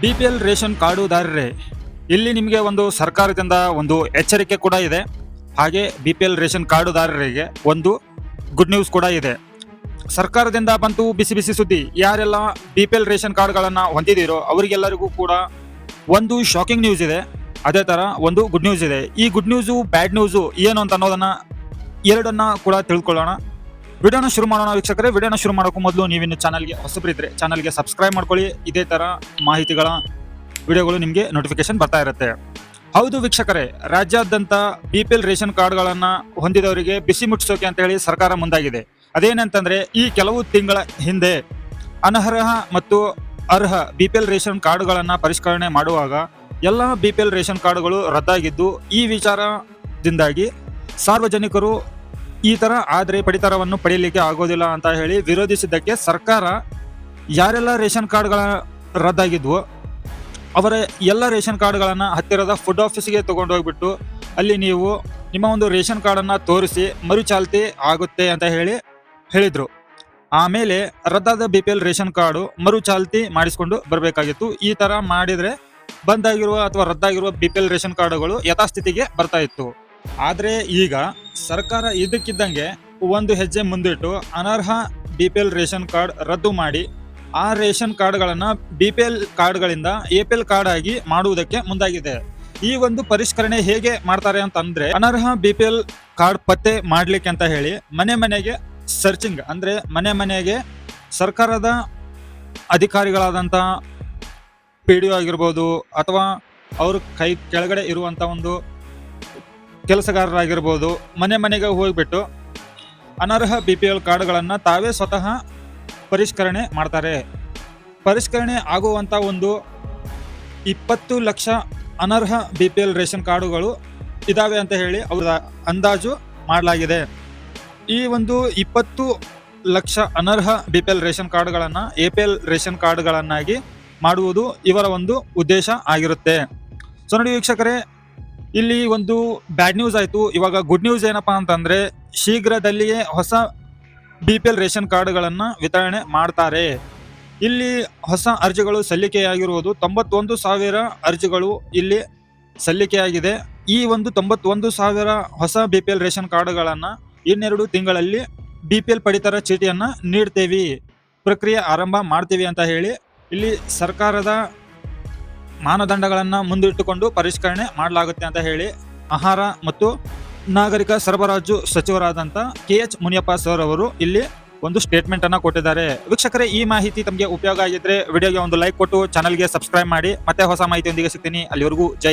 B P L ration ಕಾರ್ಡುದಾರರೇ ಇಲ್ಲಿ ನಿಮಗೆ ಒಂದು ಸರ್ಕಾರದಿಂದ ಒಂದು ಎಚ್ಚರಿಕೆ ಕೂಡ ಇದೆ. ಹಾಗೆ ಬಿ ಪಿ ಎಲ್ ರೇಷನ್ ಕಾರ್ಡುದಾರರಿಗೆ ಒಂದು ಗುಡ್ ನ್ಯೂಸ್ ಕೂಡ ಇದೆ. ಸರ್ಕಾರದಿಂದ ಬಂತು ಬಿಸಿ ಬಿಸಿ ಸುದ್ದಿ. ಯಾರೆಲ್ಲ ಬಿ ಪಿ ಎಲ್ ರೇಷನ್ ಕಾರ್ಡ್ಗಳನ್ನು ಹೊಂದಿದ್ದೀರೋ ಅವರಿಗೆಲ್ಲರಿಗೂ ಕೂಡ ಒಂದು ಶಾಕಿಂಗ್ ನ್ಯೂಸ್ ಇದೆ. ಅದೇ ಥರ ಒಂದು ಗುಡ್ ನ್ಯೂಸ್ ಇದೆ. ಈ ಗುಡ್ ನ್ಯೂಸು ಬ್ಯಾಡ್ ನ್ಯೂಸು ಏನು ಅಂತ ಅನ್ನೋದನ್ನು ಎರಡನ್ನ ಕೂಡ ತಿಳ್ಕೊಳ್ಳೋಣ. ವಿಡಿಯೋನ ಶುರು ಮಾಡೋಣ ವೀಕ್ಷಕರೇ. ವಿಡಿಯೋನ ಶುರು ಮಾಡೋಕ್ಕೂ ಮೊದಲು ನೀವಿನ್ನು ಚಾನಲ್ಗೆ ಹೊಸಬರಿದ್ರೆ ಚಾನಲ್ಗೆ ಸಬ್ಸ್ಕ್ರೈಬ್ ಮಾಡ್ಕೊಳ್ಳಿ. ಇದೇ ಥರ ಮಾಹಿತಿಗಳ ವಿಡಿಯೋಗಳು ನಿಮಗೆ ನೋಟಿಫಿಕೇಶನ್ ಬರ್ತಾ ಇರುತ್ತೆ. ಹೌದು ವೀಕ್ಷಕರೇ, ರಾಜ್ಯಾದ್ಯಂತ ಬಿ ಪಿ ಎಲ್ ರೇಷನ್ ಕಾರ್ಡ್ಗಳನ್ನು ಹೊಂದಿದವರಿಗೆ ಬಿಸಿ ಮುಟ್ಟಿಸೋಕೆ ಅಂತ ಹೇಳಿ ಸರ್ಕಾರ ಮುಂದಾಗಿದೆ. ಅದೇನಂತಂದರೆ, ಈ ಕೆಲವು ತಿಂಗಳ ಹಿಂದೆ ಅನರ್ಹ ಮತ್ತು ಅರ್ಹ ಬಿ ಪಿ ಎಲ್ ರೇಷನ್ ಕಾರ್ಡ್ಗಳನ್ನು ಪರಿಷ್ಕರಣೆ ಮಾಡುವಾಗ ಎಲ್ಲ ಬಿ ಪಿ ಎಲ್ ರೇಷನ್ ಕಾರ್ಡ್ಗಳು ರದ್ದಾಗಿದ್ದು ಈ ವಿಚಾರದಿಂದಾಗಿ ಸಾರ್ವಜನಿಕರು ಈ ತರ ಆದರೆ ಪಡಿತರವನ್ನು ಪಡೆಯಲಿಕ್ಕೆ ಆಗೋದಿಲ್ಲ ಅಂತ ಹೇಳಿ ವಿರೋಧಿಸಿದ್ದಕ್ಕೆ ಸರ್ಕಾರ ಯಾರೆಲ್ಲ ರೇಷನ್ ಕಾರ್ಡ್ಗಳ ರದ್ದಾಗಿದ್ವು, ಅವರ ಎಲ್ಲ ರೇಷನ್ ಕಾರ್ಡ್ಗಳನ್ನು ಹತ್ತಿರದ ಫುಡ್ ಆಫೀಸ್ಗೆ ತಗೊಂಡು ಹೋಗ್ಬಿಟ್ಟು ಅಲ್ಲಿ ನೀವು ನಿಮ್ಮ ಒಂದು ರೇಷನ್ ಕಾರ್ಡನ್ನು ತೋರಿಸಿ ಮರುಚಾಲ್ತಿ ಆಗುತ್ತೆ ಅಂತ ಹೇಳಿ ಹೇಳಿದರು. ಆಮೇಲೆ ರದ್ದಾದ B P L ration card ಮರುಚಾಲ್ತಿ ಮಾಡಿಸ್ಕೊಂಡು ಬರಬೇಕಾಗಿತ್ತು. ಈ ಥರ ಮಾಡಿದ್ರೆ ಬಂದಾಗಿರುವ ಅಥವಾ ರದ್ದಾಗಿರುವ ಬಿ ಪಿ ಎಲ್ ರೇಷನ್ ಕಾರ್ಡುಗಳು ಯಥಾಸ್ಥಿತಿಗೆ ಬರ್ತಾ ಇತ್ತು. ಆದ್ರೆ ಈಗ ಸರ್ಕಾರ ಇದಕ್ಕಿದ್ದಂಗೆ ಒಂದು ಹೆಜ್ಜೆ ಮುಂದಿಟ್ಟು ಅನರ್ಹ B P L ration card ರದ್ದು ಮಾಡಿ, ಆ ರೇಷನ್ ಕಾರ್ಡ್ಗಳನ್ನು ಬಿ ಪಿ ಎಲ್ ಕಾರ್ಡ್ಗಳಿಂದ ಎ ಪಿ ಎಲ್ ಕಾರ್ಡ್ ಆಗಿ ಮಾಡುವುದಕ್ಕೆ ಮುಂದಾಗಿದೆ. ಈ ಒಂದು ಪರಿಷ್ಕರಣೆ ಹೇಗೆ ಮಾಡ್ತಾರೆ ಅಂತಂದ್ರೆ, ಅನರ್ಹ ಬಿ ಪಿ ಎಲ್ ಕಾರ್ಡ್ ಪತ್ತೆ ಮಾಡ್ಲಿಕ್ಕೆ ಅಂತ ಹೇಳಿ ಮನೆ ಮನೆಗೆ ಸರ್ಚಿಂಗ್ ಅಂದ್ರೆ ಮನೆ ಮನೆಗೆ ಸರ್ಕಾರದ ಅಧಿಕಾರಿಗಳಾದಂತ ಪಿ ಡಿ ಆಗಿರ್ಬೋದು ಅಥವಾ ಅವ್ರ ಕೈ ಕೆಳಗಡೆ ಇರುವಂತ ಒಂದು ಕೆಲಸಗಾರರಾಗಿರ್ಬೋದು, ಮನೆ ಮನೆಗೆ ಹೋಗಿಬಿಟ್ಟು ಅನರ್ಹ ಬಿ ಪಿ ಎಲ್ ಕಾರ್ಡ್ಗಳನ್ನು ತಾವೇ ಸ್ವತಃ ಪರಿಷ್ಕರಣೆ ಮಾಡ್ತಾರೆ. ಪರಿಷ್ಕರಣೆ ಆಗುವಂಥ ಒಂದು ಇಪ್ಪತ್ತು ಲಕ್ಷ ಅನರ್ಹ ಬಿ ಪಿ ಎಲ್ ರೇಷನ್ ಕಾರ್ಡುಗಳು ಇದ್ದಾವೆ ಅಂತ ಹೇಳಿ ಅವರ ಅಂದಾಜು ಮಾಡಲಾಗಿದೆ. ಈ ಒಂದು ಇಪ್ಪತ್ತು ಲಕ್ಷ ಅನರ್ಹ ಬಿ ಪಿ ಎಲ್ ರೇಷನ್ ಕಾರ್ಡ್ಗಳನ್ನು ಎ ಪಿ ಎಲ್ ರೇಷನ್ ಕಾರ್ಡ್ಗಳನ್ನಾಗಿ ಮಾಡುವುದು ಇವರ ಒಂದು ಉದ್ದೇಶ ಆಗಿರುತ್ತೆ. ಸೊ ನೋಡಿ ವೀಕ್ಷಕರೇ ಇಲ್ಲಿ ಒಂದು ಬ್ಯಾಡ್ ನ್ಯೂಸ್ ಆಯಿತು. ಇವಾಗ ಗುಡ್ ನ್ಯೂಸ್ ಏನಪ್ಪಾ ಅಂತಂದ್ರೆ, ಶೀಘ್ರದಲ್ಲಿಯೇ ಹೊಸ ಬಿ ಪಿ ಎಲ್ ರೇಷನ್ ಕಾರ್ಡ್ಗಳನ್ನು ವಿತರಣೆ ಮಾಡ್ತಾರೆ. ಇಲ್ಲಿ ಹೊಸ ಅರ್ಜಿಗಳು ಸಲ್ಲಿಕೆಯಾಗಿರುವುದು ತೊಂಬತ್ತೊಂದು ಸಾವಿರ ಅರ್ಜಿಗಳು ಇಲ್ಲಿ ಸಲ್ಲಿಕೆಯಾಗಿದೆ. ಈ ಒಂದು ತೊಂಬತ್ತೊಂದು ಸಾವಿರ ಹೊಸ ಬಿ ಪಿ ಎಲ್ ರೇಷನ್ ಕಾರ್ಡ್ಗಳನ್ನು ಇನ್ನೆರಡು ತಿಂಗಳಲ್ಲಿ ಬಿ ಪಿ ಎಲ್ ಪಡಿತರ ಚೀಟಿಯನ್ನು ನೀಡ್ತೇವೆ. ಪ್ರಕ್ರಿಯೆ ಆರಂಭ ಮಾಡ್ತೀವಿ ಅಂತ ಹೇಳಿ ಇಲ್ಲಿ ಸರ್ಕಾರದ ಮಾನದಂಡಗಳನ್ನು ಮುಂದಿಟ್ಟುಕೊಂಡು ಪರಿಷ್ಕರಣೆ ಮಾಡಲಾಗುತ್ತೆ ಅಂತ ಹೇಳಿ ಆಹಾರ ಮತ್ತು ನಾಗರಿಕ ಸರಬರಾಜು ಸಚಿವರಾದಂಥ ಕೆ ಎಚ್ ಮುನಿಯಪ್ಪ ಸರ್ ಅವರು ಇಲ್ಲಿ ಒಂದು ಸ್ಟೇಟ್ಮೆಂಟ್ ಅನ್ನ ಕೊಟ್ಟಿದ್ದಾರೆ. ವೀಕ್ಷಕರೇ, ಈ ಮಾಹಿತಿ ತಮಗೆ ಉಪಯೋಗ ಆಗಿದ್ರೆ ವಿಡಿಯೋಗೆ ಒಂದು ಲೈಕ್ ಕೊಟ್ಟು ಚಾನಲ್ಗೆ ಸಬ್ಸ್ಕ್ರೈಬ್ ಮಾಡಿ. ಮತ್ತೆ ಹೊಸ ಮಾಹಿತಿಯೊಂದಿಗೆ ಸಿಗ್ತೀನಿ. ಅಲ್ಲಿವರೆಗೂ ಜೈ